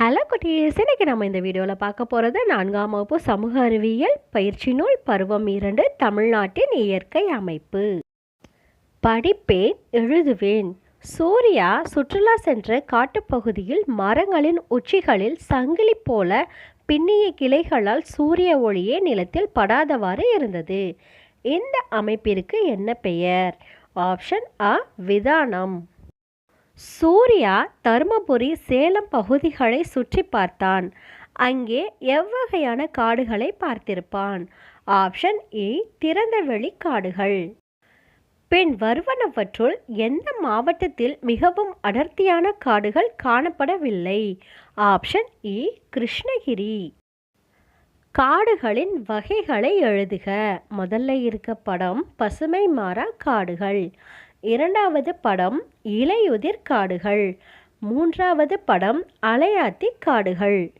Hello குட்டீஸ். இன்றைக்கி நம்ம இந்த வீடியோவில் பார்க்க போகிறது நான்காம் வகுப்பு சமூக அறிவியல் பயிற்சி நூல் பருவம் இரண்டு தமிழ்நாட்டின் இயற்கை அமைப்பு. படிப்பேன் எழுதுவேன். சூர்யா சுற்றுலா சென்ற காட்டுப்பகுதியில் மரங்களின் உச்சிகளில் சங்கிலி போல பின்னிய கிளைகளால் சூரிய ஒளியே நிலத்தில் படாதவாறு இருந்தது. இந்த அமைப்பிற்கு என்ன பெயர்? ஆப்ஷன் அ விதானம். சூர்யா தருமபுரி சேலம் பகுதிகளை சுற்றி பார்த்தான். அங்கே எவ்வகையான காடுகளை பார்த்திருப்பான்? ஆப்ஷன் ஏ திறந்தவெளி காடுகள். பின் வருவனவற்றுள் எந்த மாவட்டத்தில் மிகவும் அடர்த்தியான காடுகள் காணப்படவில்லை? ஆப்ஷன் இ கிருஷ்ணகிரி. காடுகளின் வகைகளை எழுதுக. முதல்ல இருக்க படம் பசுமை மாறா காடுகள். இரண்டாவது படம் இலையுதிர் காடுகள். மூன்றாவது படம் அலையாத்தி காடுகள்.